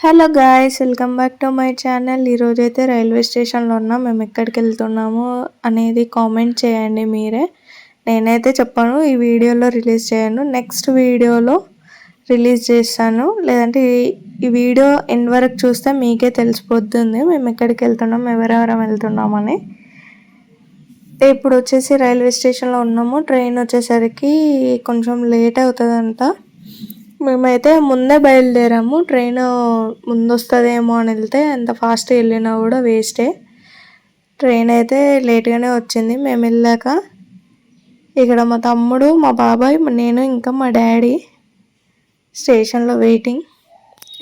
Hello guys welcome back to my channel. ఈరోజు అయితే railway స్టేషన్లో ఉన్నాం. మేము ఎక్కడికి వెళ్తున్నాము అనేది కామెంట్ చేయండి మీరే. నేనైతే చెప్పాను ఈ వీడియోలో రిలీజ్ చేయను. నెక్స్ట్ వీడియోలో రిలీజ్ చేస్తాను. లేదంటే ఈ వీడియో ఎండ్ వరకు చూస్తే మీకే తెలిసిపోతుంది. మేము ఎక్కడికి వెళ్తున్నాం ఎవరెవరం వెళ్తున్నామని ఇప్పుడు వచ్చేసి రైల్వే స్టేషన్లో ఉన్నాము. ట్రైన్ వచ్చేసరికి కొంచెం లేట్ అవుతుందంట. మేమైతే ముందే బయలుదేరాము. ట్రైన్ ముందు వస్తుందేమో అని వెళ్తే ఎంత ఫాస్ట్ వెళ్ళినా కూడా వేస్టే. ట్రైన్ అయితే లేట్గానే వచ్చింది. మేము వెళ్ళాక ఇక్కడ మా తమ్ముడు మా బాబాయ్ నేను ఇంకా మా డాడీ స్టేషన్లో వెయిటింగ్.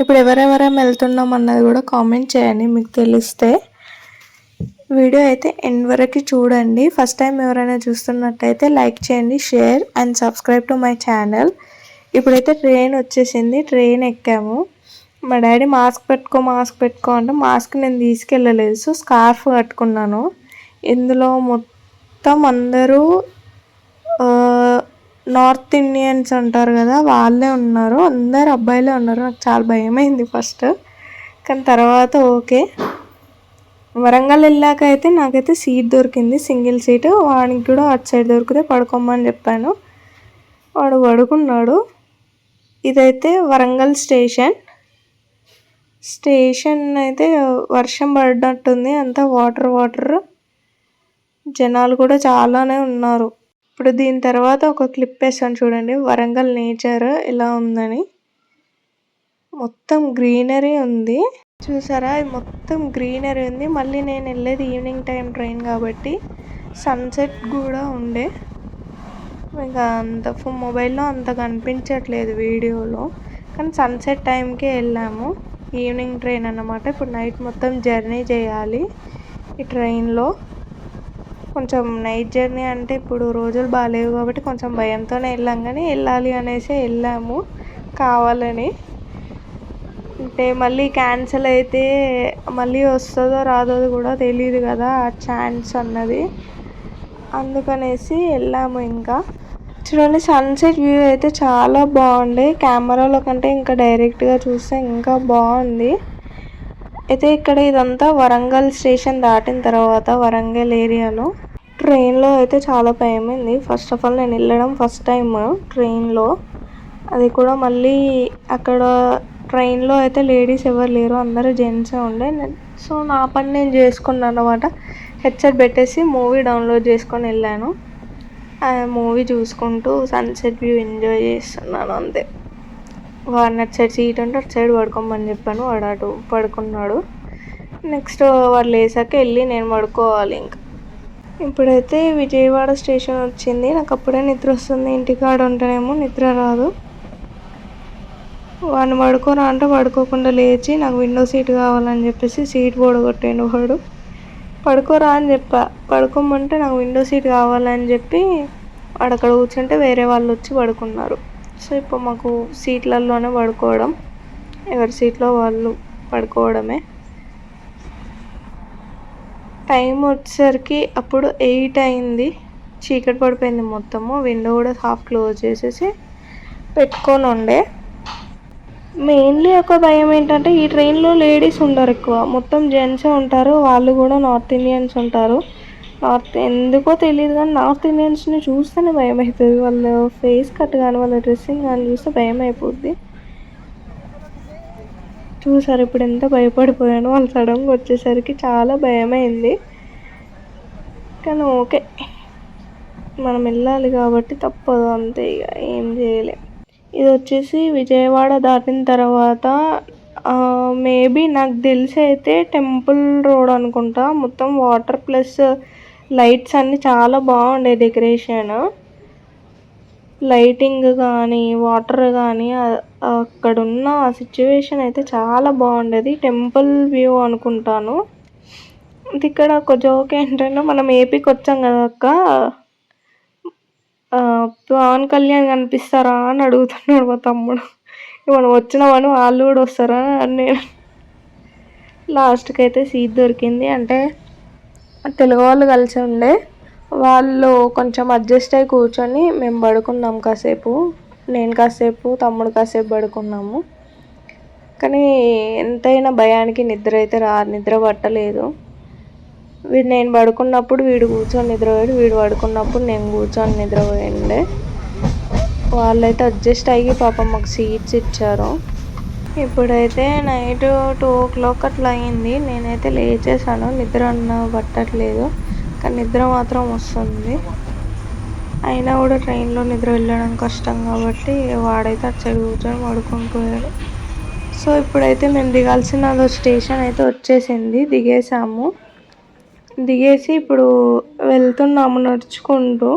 ఇప్పుడు ఎవరెవరేం వెళ్తున్నాం అన్నది కూడా కామెంట్ చేయండి. మీకు తెలిస్తే వీడియో అయితే ఎండ్ వరకు చూడండి. ఫస్ట్ టైం ఎవరైనా చూస్తున్నట్టయితే లైక్ చేయండి share and subscribe to my channel. ఇప్పుడైతే ట్రైన్ వచ్చేసింది. ట్రైన్ ఎక్కాము. మా డాడీ మాస్క్ పెట్టుకో మాస్క్ పెట్టుకో అంటే మాస్క్ నేను తీసుకెళ్ళలేదు. సో స్కార్ఫ్ కట్టుకున్నాను. ఇందులో మొత్తం అందరూ నార్త్ ఇండియన్స్ అంటారు కదా వాళ్ళే ఉన్నారు. అందరు అబ్బాయిలే ఉన్నారు. నాకు చాలా భయమైంది ఫస్ట్ కానీ తర్వాత ఓకే. వరంగల్ వెళ్ళాక అయితే నాకైతే సీట్ దొరికింది. సింగిల్ సీటు వాడికి కూడా అటు సైడ్ దొరికితే పడుకోమని చెప్పాను. వాడు పడుకున్నాడు. ఇదైతే వరంగల్ స్టేషన్. స్టేషన్ అయితే వర్షం పడినట్టుంది అంతా వాటర్ వాటర్. జనాలు కూడా చాలానే ఉన్నారు. ఇప్పుడు దీని తర్వాత ఒక క్లిప్ వేస్తాను చూడండి. వరంగల్ నేచర్ ఎలా ఉందని. మొత్తం గ్రీనరీ ఉంది. చూసారా? మొత్తం గ్రీనరీ ఉంది. మళ్ళీ నేను వెళ్ళేది ఈవినింగ్ టైం ట్రైన్ కాబట్టి సన్సెట్ కూడా ఉండే. ఇంకా అంత మొబైల్లో అంత కనిపించట్లేదు వీడియోలో. కానీ సన్సెట్ టైంకే వెళ్ళాము. ఈవినింగ్ ట్రైన్ అన్నమాట. ఇప్పుడు నైట్ మొత్తం జర్నీ చేయాలి. ఈ ట్రైన్లో కొంచెం నైట్ జర్నీ అంటే ఇప్పుడు రోజులు బాగాలేవు కాబట్టి కొంచెం భయంతోనే వెళ్ళాం. కానీ వెళ్ళాలి అనేసి వెళ్ళాము. కావాలని. అంటే మళ్ళీ క్యాన్సిల్ అయితే మళ్ళీ వస్తుందో రాదో కూడా తెలియదు కదా ఆ ఛాన్స్ అన్నది. అందుకనేసి వెళ్ళాము ఇంకా. చూడండి సన్సెట్ వ్యూ అయితే చాలా బాగుంది. కెమెరాలో కంటే ఇంకా డైరెక్ట్గా చూస్తే ఇంకా బాగుంది. అయితే ఇక్కడ ఇదంతా వరంగల్ స్టేషన్ దాటిన తర్వాత వరంగల్ ఏరియాలో. ట్రైన్లో అయితే చాలా భయమైంది. ఫస్ట్ ఆఫ్ ఆల్ నేను వెళ్ళడం ఫస్ట్ టైం ట్రైన్లో. అది కూడా మళ్ళీ అక్కడ ట్రైన్లో అయితే లేడీస్ ఎవరు లేరు అందరూ జెంట్సే ఉండే. సో నా పని నేను చేసుకున్నాను అనమాట హెడ్సెట్ పెట్టేసి మూవీ డౌన్లోడ్ చేసుకొని వెళ్ళాను. మూవీ చూసుకుంటూ సన్సెట్ వ్యూ ఎంజాయ్ చేస్తున్నాను అంతే. వాడిని అటు సైడ్ సీట్ ఉంటే అటు సైడ్ పడుకోమని చెప్పాను వాడు అటు పడుకున్నాడు. నెక్స్ట్ వాడు లేసాక వెళ్ళి నేను పడుకోవాలి ఇంకా. ఇప్పుడైతే విజయవాడ స్టేషన్ వచ్చింది. నాకు అప్పుడే నిద్ర వస్తుంది. ఇంటికాడ ఉంటేనేమో నిద్ర రాదు. వాడిని పడుకోరా అంటే పడుకోకుండా లేచి నాకు విండో సీట్ కావాలని చెప్పేసి సీట్ పొడగొట్టాను వాడు. పడుకోరా అని చెప్పా. పడుకోమంటే నాకు విండో సీట్ కావాలని చెప్పి అక్కడ కూర్చుంటే వేరే వాళ్ళు వచ్చి పడుకున్నారు. సో ఇప్పుడు మాకు సీట్లలోనే పడుకోవడం. ఎవరి సీట్లో వాళ్ళు పడుకోవడమే. టైం వచ్చేసరికి అప్పుడు ఎయిట్ అయింది. చీకటి పడిపోయింది మొత్తము. విండో కూడా హాఫ్ క్లోజ్ చేసేసి పెట్టుకొని ఉండే. మెయిన్లీ ఒక భయం ఏంటంటే ఈ ట్రైన్లో లేడీస్ ఉండరు ఎక్కువ. మొత్తం జెంట్సే ఉంటారు. వాళ్ళు కూడా నార్త్ ఇండియన్స్ ఉంటారు. నార్త్ ఎందుకో తెలియదు కానీ నార్త్ ఇండియన్స్ని చూస్తేనే భయం అవుతుంది వాళ్ళ ఫేస్ కట్ కానీ వాళ్ళ డ్రెస్సింగ్ కానీ చూస్తే భయం అయిపోద్ది. చూసారు ఇప్పుడు ఎంత భయపడిపోయాను వాళ్ళు సడన్గా వచ్చేసరికి చాలా భయమైంది కానీ ఓకే. మనం వెళ్ళాలి కాబట్టి తప్పదు అంతే ఇక. ఏం చేయలేం. ఇది వచ్చేసి విజయవాడ దాటిన తర్వాత మేబీ నాకు తెలిసి అయితే టెంపుల్ రోడ్ అనుకుంటా. మొత్తం వాటర్ ప్లస్ లైట్స్ అన్నీ చాలా బాగుండే డెకరేషన్. లైటింగ్ కానీ వాటర్ కానీ అక్కడున్న సిచ్యువేషన్ అయితే చాలా బాగుండేది. టెంపుల్ వ్యూ అనుకుంటాను. ఇక్కడ ఒక జోక్ ఏంటంటే మనం ఏపీకి వచ్చాం కదా అక్క? పవన్ కళ్యాణ్ కనిపిస్తారా అని అడుగుతున్నాడు మా తమ్ముడు. మనం వచ్చినామని వాళ్ళు కూడా వస్తారా అని నేను లాస్ట్కి అయితే సీట్ దొరికింది. అంటే తెలుగు వాళ్ళు కలిసి ఉండే వాళ్ళు కొంచెం అడ్జస్ట్ అయ్యి కూర్చొని మేము పడుకున్నాం కాసేపు. నేను కాసేపు తమ్ముడు కాసేపు పడుకున్నాము. కానీ ఎంతైనా భయానికి నిద్ర అయితే రా నిద్ర పట్టలేదు. వీడు నేను పడుకున్నప్పుడు వీడు కూర్చొని నిద్రపోయాడు వీడు పడుకున్నప్పుడు నేను కూర్చొని నిద్రపోయిండే. వాళ్ళైతే అడ్జస్ట్ అయ్యి పాపం మాకు సీట్స్ ఇచ్చారు. ఇప్పుడైతే నైట్ టూ ఓ క్లాక్ అట్లా అయింది. నేనైతే లేచేసాను నిద్ర అన్న పట్టట్లేదు. కానీ నిద్ర మాత్రం వస్తుంది. అయినా కూడా ట్రైన్లో నిద్ర వెళ్ళడం కష్టం కాబట్టి వాడైతే అటు సైడ్ కూర్చొని పడుకొని పోయాడు సో ఇప్పుడైతే మేము దిగాల్సిన స్టేషన్ అయితే వచ్చేసింది. దిగేసాము. దిగేసి ఇప్పుడు వెళ్తున్నాము నడుచుకుంటూ.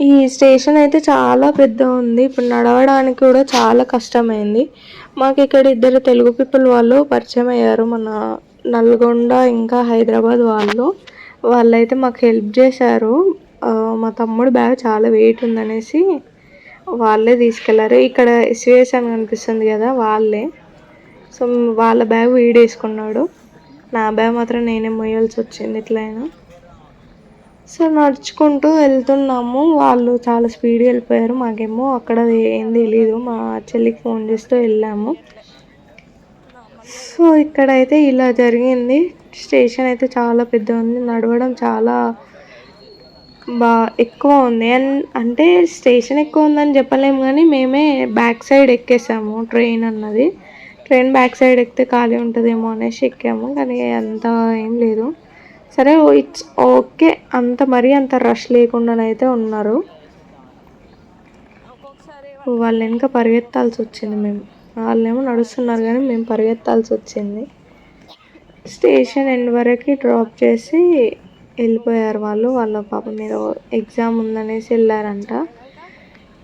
ఈ స్టేషన్ అయితే చాలా పెద్ద ఉంది. ఇప్పుడు నడవడానికి కూడా చాలా కష్టమైంది. మాకు ఇక్కడ ఇద్దరు తెలుగు పీపుల్ వాళ్ళు పరిచయం అయ్యారు. మన నల్గొండ ఇంకా హైదరాబాద్ వాళ్ళు. వాళ్ళైతే మాకు హెల్ప్ చేశారు. మా తమ్ముడు బ్యాగ్ చాలా వెయిట్ ఉందనేసి వాళ్ళే తీసుకెళ్ళారు. ఇక్కడ ఎస్విఎస్ అని కనిపిస్తుంది కదా వాళ్ళే. సో వాళ్ళ బ్యాగ్ వీడేసుకున్నాడు. నా బ్యాగ్ మాత్రం నేనే మొయ్యాల్సి వచ్చింది ఎట్లయినా సో నడుచుకుంటూ వెళ్తున్నాము. వాళ్ళు చాలా స్పీడ్గా వెళ్ళిపోయారు. మాకేమో అక్కడ ఏం తెలీదు. మా చెల్లికి ఫోన్ చేస్తూ వెళ్ళాము. సో ఇక్కడైతే ఇలా జరిగింది. స్టేషన్ అయితే చాలా పెద్ద ఉంది. నడవడం చాలా బా ఎక్కువ ఉంది. అండ్ అంటే స్టేషన్ ఎక్కువ ఉందని చెప్పలేము కానీ మేమే బ్యాక్ సైడ్ ఎక్కేసాము ట్రైన్ అన్నది. ట్రైన్ బ్యాక్ సైడ్ ఎక్కితే ఖాళీ ఉంటుందేమో అనేసి ఎక్కాము కానీ అంత ఏం లేదు. సరే ఇట్స్ ఓకే. అంత మరీ అంత రష్ లేకుండానైతే ఉన్నారు. వాళ్ళు వెనుక పరిగెత్తాల్సి వచ్చింది మేము. వాళ్ళేమో నడుస్తున్నారు కానీ మేము పరిగెత్తాల్సి వచ్చింది. స్టేషన్ ఎండ్ వరకు డ్రాప్ చేసి వెళ్ళిపోయారు వాళ్ళు. వాళ్ళ పాప మీద ఎగ్జామ్ ఉందనేసి వెళ్ళారంట.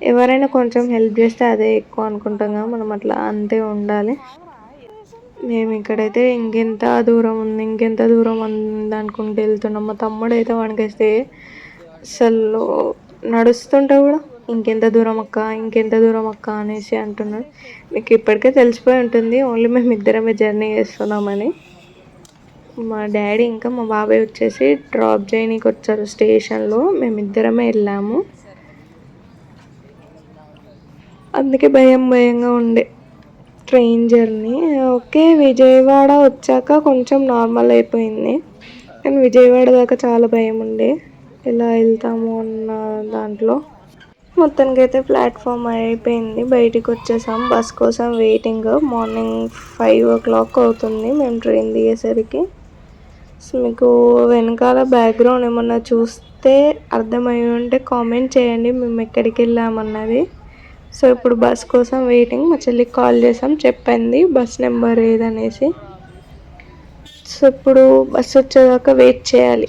ఎవరైనా కొంచెం హెల్ప్ చేస్తే అదే ఎక్కువ అనుకుంటాం కదా మనం అట్లా అంతే ఉండాలి. మేము ఇక్కడైతే ఇంకెంత దూరం ఉంది ఇంకెంత దూరం ఉంది అనుకుంటూ వెళ్తున్నాం. మా తమ్ముడు అయితే వణికేస్తే అసలు నడుస్తుంటే కూడా ఇంకెంత దూరం అక్క ఇంకెంత దూరం అక్క అనేసి అంటున్నాడు. మీకు ఇప్పటికే తెలిసిపోయి ఉంటుంది ఓన్లీ మేము ఇద్దరమే జర్నీ చేస్తున్నామని. మా డాడీ ఇంకా మా బాబాయ్ వచ్చేసి డ్రాప్ చేయనీకి వచ్చారు స్టేషన్లో మేమిద్దరమే వెళ్ళాము. అందుకే భయం భయంగా ఉండే. Train journey. ఓకే విజయవాడ వచ్చాక కొంచెం నార్మల్ అయిపోయింది. కానీ విజయవాడ దాకా చాలా భయం ఉండే. ఎలా వెళ్తాము అన్న దాంట్లో. మొత్తానికి అయితే ప్లాట్ఫామ్ అయిపోయింది. బయటికి వచ్చేసాం. బస్ కోసం waiting. Morning five o'clock అవుతుంది. మేము ట్రైన్ దిగేసరికి. సో మీకు వెనకాల బ్యాక్గ్రౌండ్ ఏమన్నా చూస్తే అర్థమై ఉంటే కామెంట్ చేయండి. మేము ఎక్కడికి వెళ్ళామన్నది. సో ఇప్పుడు బస్ కోసం వెయిటింగ్ మా చెల్లికి కాల్ చేసాం చెప్పింది బస్ నెంబర్ ఏదనేసి. సో ఇప్పుడు బస్ వచ్చేదాకా వెయిట్ చేయాలి.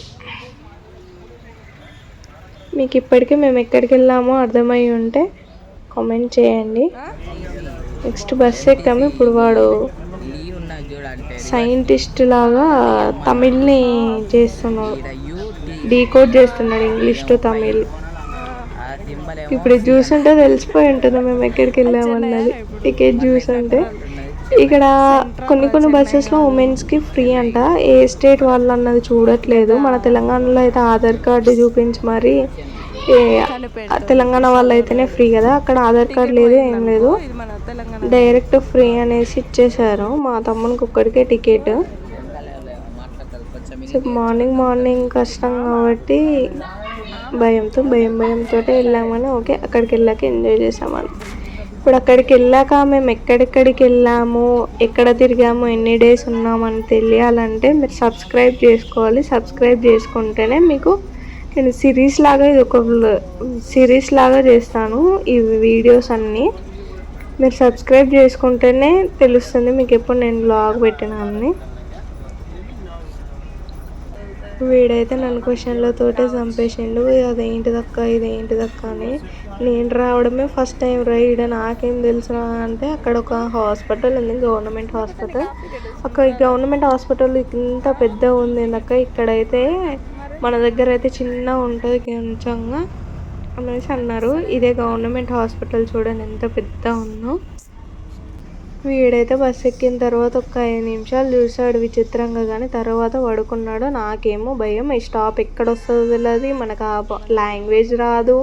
మీకు ఇప్పటికీ మేము ఎక్కడికి వెళ్ళామో అర్థమై ఉంటే కామెంట్ చేయండి. నెక్స్ట్ బస్ ఎక్కాము. ఇప్పుడు వాడు సైంటిస్ట్ లాగా తమిళ్ని చేస్తున్నాడు. డీకోడ్ చేస్తున్నాడు ఇంగ్లీష్ టు తమిళ్. ఇప్పుడు ఇది చూస్తుంటే తెలిసిపోయి ఉంటుంది మేము ఎక్కడికి వెళ్ళామన్నది టికెట్ చూస్తుంటే ఇక్కడ కొన్ని కొన్ని బస్సెస్లో ఉమెన్స్కి ఫ్రీ అంట. ఏ స్టేట్ వాళ్ళు అన్నది చూడట్లేదు. మన తెలంగాణలో అయితే ఆధార్ కార్డు చూపించి మరి ఏ తెలంగాణ వాళ్ళు అయితేనే ఫ్రీ కదా. అక్కడ ఆధార్ కార్డు లేదు ఏం లేదు. డైరెక్ట్ ఫ్రీ అనేసి ఇచ్చేసారు మా తమ్మునికి ఒక్కడికే టికెట్. సో మార్నింగ్ మార్నింగ్ కష్టం కాబట్టి భయంతో భయం భయంతో వెళ్ళామని ఓకే అక్కడికి వెళ్ళాక ఎంజాయ్ చేసామని ఇప్పుడు అక్కడికి వెళ్ళాక మేము ఎక్కడెక్కడికి వెళ్ళాము ఎక్కడ తిరిగాము ఎన్ని డేస్ ఉన్నామని తెలియాలంటే మీరు సబ్స్క్రైబ్ చేసుకోవాలి. సబ్స్క్రైబ్ చేసుకుంటేనే మీకు నేను సిరీస్ లాగా ఇది ఒక సిరీస్ లాగా చేస్తాను ఈ వీడియోస్ అన్నీ. మీరు సబ్స్క్రైబ్ చేసుకుంటేనే తెలుస్తుంది మీకు ఎప్పుడు నేను బ్లాగ్ పెట్టినాన్ని వీడైతే నన్ను క్వశ్చన్లతోటే చంపేసిండు. అదేంటిదక్క ఇదేంటిదక్క అని. నేను రావడమే ఫస్ట్ టైం రా ఈడ. నాకేం తెలుసు అంటే అక్కడ ఒక హాస్పిటల్ ఉంది గవర్నమెంట్ హాస్పిటల్. అక్కడ ఈ గవర్నమెంట్ హాస్పిటల్ ఇంత పెద్ద ఉంది అక్క ఇక్కడైతే మన దగ్గర అయితే చిన్న ఉంటుంది కొంచెంగా అనేసి అన్నారు. ఇదే గవర్నమెంట్ హాస్పిటల్ చూడండి ఎంత పెద్ద ఉందో. వీడైతే బస్ ఎక్కిన తర్వాత ఒక ఐదు నిమిషాలు చూసాడు విచిత్రంగా కానీ తర్వాత పడుకున్నాడు నాకేమో భయం. ఈ స్టాప్ ఎక్కడ వస్తుందో తెలియదు మనకు ఆ లాంగ్వేజ్ రాదు.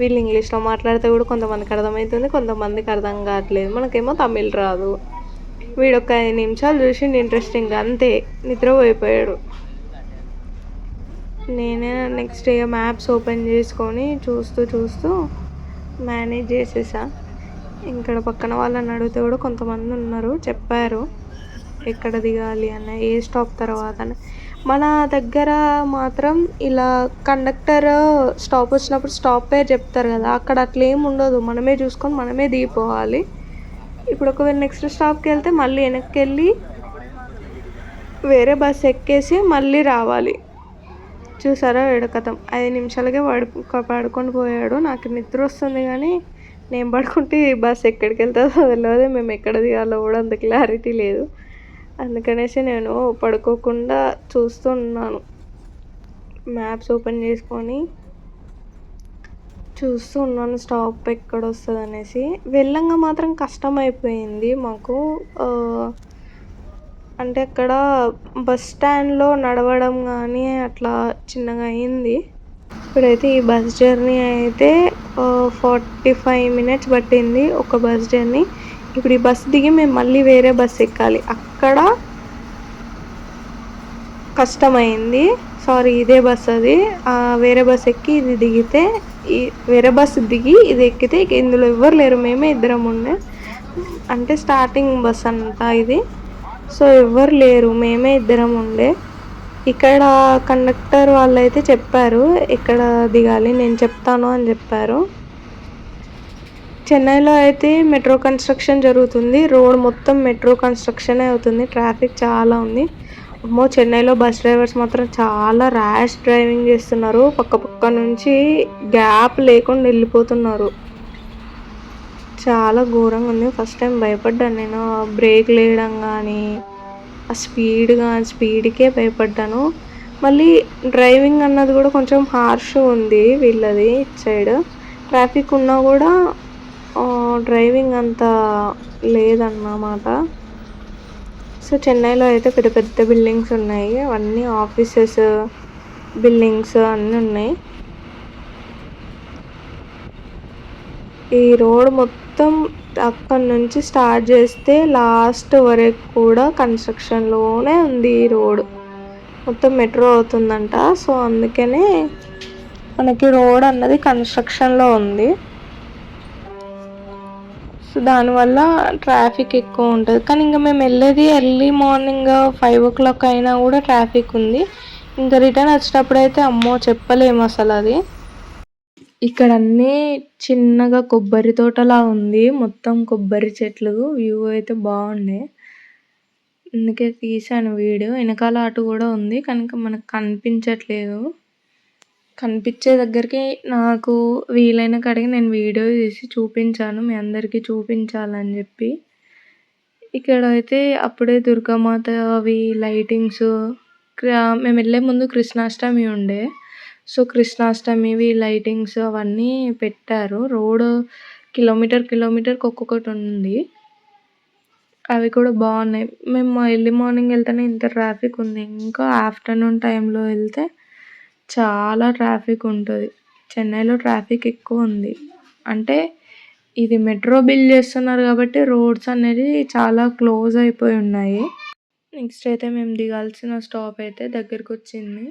వీళ్ళు ఇంగ్లీష్లో మాట్లాడితే కూడా కొంతమందికి అర్థమవుతుంది కొంతమందికి అర్థం కావట్లేదు. మనకేమో తమిళ్ రాదు. వీడు ఒక ఐదు నిమిషాలు చూసిండు ఇంట్రెస్టింగ్ అంతే. నిద్రపోయిపోయాడు. నేనే నెక్స్ట్ ఇక మ్యాప్స్ ఓపెన్ చేసుకొని చూస్తూ చూస్తూ మేనేజ్ చేసేసా. ఇక్కడ పక్కన వాళ్ళని అడిగితే కూడా కొంతమంది ఉన్నారు చెప్పారు. ఎక్కడ దిగాలి అన్న ఏ స్టాప్ తర్వాత అని మన దగ్గర మాత్రం ఇలా కండక్టర్ స్టాప్ వచ్చినప్పుడు స్టాప్ పేరు చెప్తారు కదా అక్కడ అట్లా ఏమి ఉండదు. మనమే చూసుకొని మనమే దిగిపోవాలి. ఇప్పుడు ఒకవేళ నెక్స్ట్ స్టాప్కి వెళ్తే మళ్ళీ వెనక్కి వెళ్ళి వేరే బస్ ఎక్కేసి మళ్ళీ రావాలి. చూసారా వీడు ఐదు నిమిషాలకే పడు పడుకొని పోయాడు. నాకు నిద్ర వస్తుంది కానీ నేను పడుకుంటే బస్ ఎక్కడికి వెళ్తుందో తెలియదు మేము ఎక్కడ దిగాలో కూడా అంత క్లారిటీ లేదు. అందుకనేసి నేను పడుకోకుండా చూస్తున్నాను మ్యాప్స్ ఓపెన్ చేసుకొని చూస్తూ ఉన్నాను స్టాప్ ఎక్కడ వస్తుంది అనేసి వెళ్ళంగా మాత్రం కష్టం అయిపోయింది మాకు అంటే అక్కడ బస్ స్టాండ్లో నడవడం కానీ అట్లా చిన్నగా అయింది. ఇప్పుడైతే ఈ బస్ జర్నీ అయితే ఫార్టీ ఫైవ్ మినిట్స్ పట్టింది ఒక బస్ జర్నీ. ఇప్పుడు ఈ బస్ దిగి మేము మళ్ళీ వేరే బస్ ఎక్కాలి. అక్కడ కష్టమైంది. సారీ ఇదే బస్ అది. వేరే బస్ ఎక్కి ఇది దిగితే ఈ వేరే బస్ దిగి ఇది ఎక్కితే ఇందులో ఎవ్వరు లేరు. మేమే ఇద్దరం ఉండే. అంటే స్టార్టింగ్ బస్ అంట ఇది. సో ఎవ్వరు లేరు. మేమే ఇద్దరం ఉండే. ఇక్కడ కండక్టర్ వాళ్ళు అయితే చెప్పారు ఇక్కడ దిగాలి నేను చెప్తాను అని చెప్పారు. చెన్నైలో అయితే మెట్రో కన్స్ట్రక్షన్ జరుగుతుంది. రోడ్ మొత్తం మెట్రో కన్స్ట్రక్షనే అవుతుంది. ట్రాఫిక్ చాలా ఉంది. అమ్మో చెన్నైలో బస్ డ్రైవర్స్ మాత్రం చాలా ర్యాష్ డ్రైవింగ్ చేస్తున్నారు. పక్క పక్క నుంచి గ్యాప్ లేకుండా వెళ్ళిపోతున్నారు. చాలా ఘోరంగా ఉంది. ఫస్ట్ టైం భయపడ్డాను నేను. బ్రేక్ లేయడం కానీ ఆ స్పీడ్కే భయపడ్డాను. మళ్ళీ డ్రైవింగ్ అన్నది కూడా కొంచెం హార్ష్ ఉంది వీళ్ళది ఇటు సైడ్. ట్రాఫిక్ ఉన్నా కూడా డ్రైవింగ్ అంత లేదన్నమాట. సో చెన్నైలో అయితే పెద్ద పెద్ద బిల్డింగ్స్ ఉన్నాయి. అవన్నీ ఆఫీసెస్ బిల్డింగ్స్ అన్నీ ఉన్నాయి. ఈ రోడ్ మొత్తం అక్కడి నుంచి స్టార్ట్ చేస్తే లాస్ట్ వరకు కూడా కన్స్ట్రక్షన్లోనే ఉంది ఈ రోడ్. మొత్తం మెట్రో అవుతుందంట. సో అందుకనే మనకి రోడ్ అన్నది కన్స్ట్రక్షన్లో ఉంది. సో దానివల్ల ట్రాఫిక్ ఎక్కువ ఉంటుంది. కానీ ఇంకా మేము వెళ్ళేది early morning five o'clock అయినా కూడా ట్రాఫిక్ ఉంది. ఇంకా రిటర్న్ వచ్చేటప్పుడు అయితే అమ్మో చెప్పలేము అసలు అది. ఇక్కడ అన్నీ చిన్నగా కొబ్బరి తోటలా ఉంది. మొత్తం కొబ్బరి చెట్లు. వ్యూ అయితే బాగుండే అందుకే తీశాను వీడియో. వెనకాల అటు కూడా ఉంది కనుక మనకు కనిపించట్లేదు. కనిపించే దగ్గరికి నాకు వీలైన కాడికి నేను వీడియో తీసి చూపించాను. మీ అందరికీ చూపించాలని చెప్పి. ఇక్కడ అయితే అప్పుడే దుర్గామాత అవి లైటింగ్స్ మేము వెళ్ళే ముందు కృష్ణాష్టమి ఉండే. సో కృష్ణాష్టమివి లైటింగ్స్ అవన్నీ పెట్టారు. రోడ్ కిలోమీటర్ కిలోమీటర్కి ఒక్కొక్కటి ఉంది. అవి కూడా బాగున్నాయి. మేము ఎర్లీ మార్నింగ్ వెళ్తేనే ఇంత ట్రాఫిక్ ఉంది. ఇంకా ఆఫ్టర్నూన్ టైంలో వెళ్తే చాలా ట్రాఫిక్ ఉంటుంది. చెన్నైలో ట్రాఫిక్ ఎక్కువ ఉంది. అంటే ఇది మెట్రో బిల్డ్ చేస్తున్నారు కాబట్టి రోడ్స్ అనేది చాలా క్లోజ్ అయిపోయి ఉన్నాయి. నెక్స్ట్ అయితే మేము దిగాల్సిన స్టాప్ అయితే దగ్గరికి వచ్చింది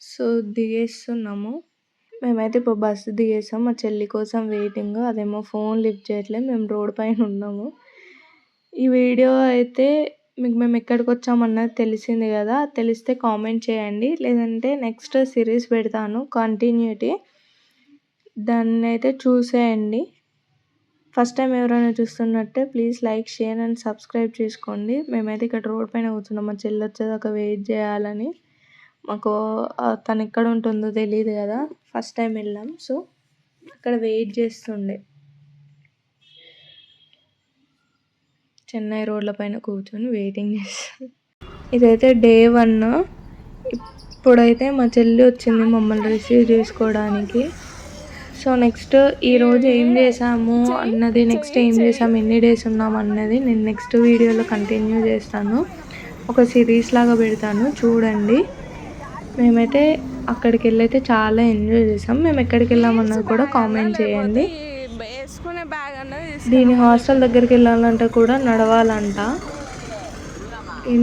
సో దిగేస్తున్నాము. మేమైతే ఇప్పుడు బస్సు దిగేసాం. మా చెల్లి కోసం వెయిటింగ్. అదేమో ఫోన్ లిఫ్ట్ చేయట్లేదు. మేము రోడ్ పైన ఉన్నాము. ఈ వీడియో అయితే మీకు మేము ఎక్కడికి వచ్చామన్నది తెలిసింది కదా. తెలిస్తే కామెంట్ చేయండి. లేదంటే నెక్స్ట్ సిరీస్ పెడతాను. కంటిన్యూటీ. దాన్ని అయితే చూసేయండి. ఫస్ట్ టైం ఎవరైనా చూస్తున్నట్టే please like share and subscribe చేసుకోండి. మేమైతే ఇక్కడ రోడ్ పైన కూర్చున్నాం. మా చెల్లి వచ్చేదాకా వెయిట్ చేయాలని. మాకు తను ఎక్కడ ఉంటుందో తెలియదు కదా. ఫస్ట్ టైం వెళ్ళాం. సో అక్కడ వెయిట్ చేస్తుండే. చెన్నై రోడ్ల పైన కూర్చొని వెయిటింగ్ చేస్తాను ఇదైతే డే వన్ ఇప్పుడైతే మా చెల్లి వచ్చింది మమ్మల్ని రిసీవ్ చేసుకోవడానికి. సో నెక్స్ట్ ఈరోజు ఏం చేసాము అన్నది నెక్స్ట్ ఏం చేసాము ఎన్ని డేస్ ఉన్నాం అన్నది నేను నెక్స్ట్ వీడియోలో కంటిన్యూ చేస్తాను. ఒక సిరీస్ లాగా పెడతాను. చూడండి. మేమైతే అక్కడికి వెళ్ళైతే చాలా ఎంజాయ్ చేసాం. మేము ఎక్కడికి వెళ్ళామన్నది కూడా కామెంట్ చేయండి. వేసుకునే బ్యాగ్ అన్నది దీని హాస్టల్ దగ్గరికి వెళ్ళాలంటే కూడా నడవాలంట.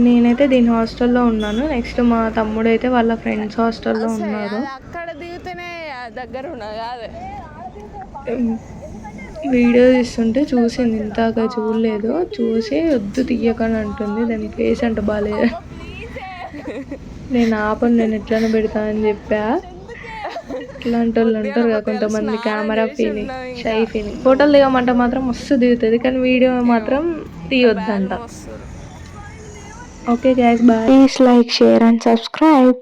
నేనైతే దీని హాస్టల్లో ఉన్నాను. నెక్స్ట్ మా తమ్ముడు అయితే వాళ్ళ ఫ్రెండ్స్ హాస్టల్లో ఉన్నారు. అక్కడ దిగితేనే దగ్గర వీడియో తీస్తుంటే చూసింది. ఇంతాక చూడలేదు. చూసి వద్దు తీయకని అంటుంది. దాని ఫేస్ అంట బాగాలేదు నేను ఆపను నేను ఎట్లనే పెడతా అని చెప్పా. ఇట్లాంటి వాళ్ళు ఉంటారు కదా కొంతమంది కెమెరా ఫీలింగ్ షై ఫీలింగ్ ఫోటోలు దిగమంటే మాత్రం మస్తు దిగుతుంది కానీ వీడియో మాత్రం తీయొద్దంట. Okay guys bye please like share and subscribe